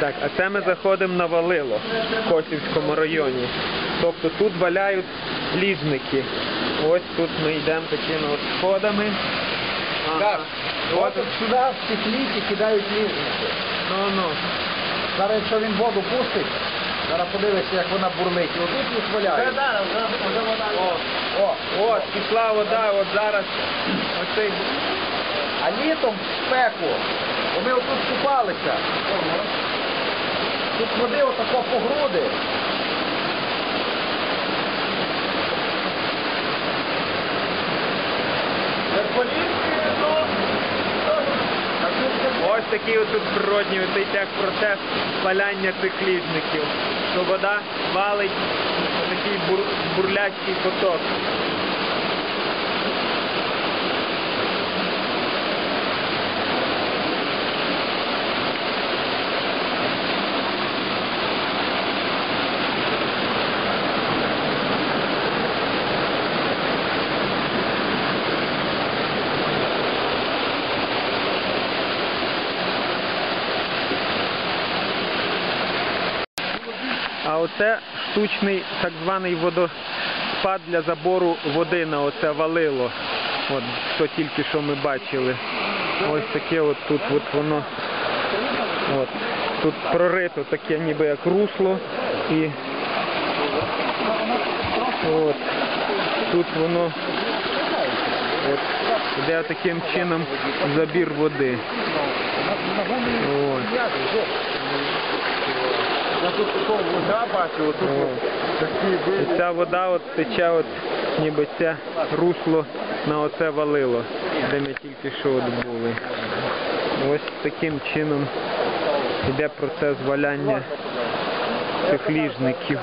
Так, а це ми заходимо на Валило в Косівському районі. Тобто тут валяють ліжники. Ось тут ми йдемо такими от сходами. Ага. Так. От, сюди в ці кліті кидають ліжники. ну, ну. Зараз якщо він воду пустить, зараз подивишся, як вона бурлить. І отут їх валяють. О, О, от, пішла вода, от зараз оцей А літом в спеку, бо ми отут купалися. Тут води отако по груди. Ось такий от тут природній оцей техпроцес паляння цих ліжників. То вода валить такий бур, бурлячий поток. А оце штучний так званий водоспад для забору води на оце валило. От що тільки що ми бачили. Ось таке от тут от воно. От. Тут прорито таке ніби як русло і от. тут воно от, йде таким чином забір води. Ось. Я тут такого вода бачу, отут О. такі І ця вода от тече, от, ніби це русло на оце валило, де ми тільки що от були. Ось таким чином йде процес валяння цих ліжників.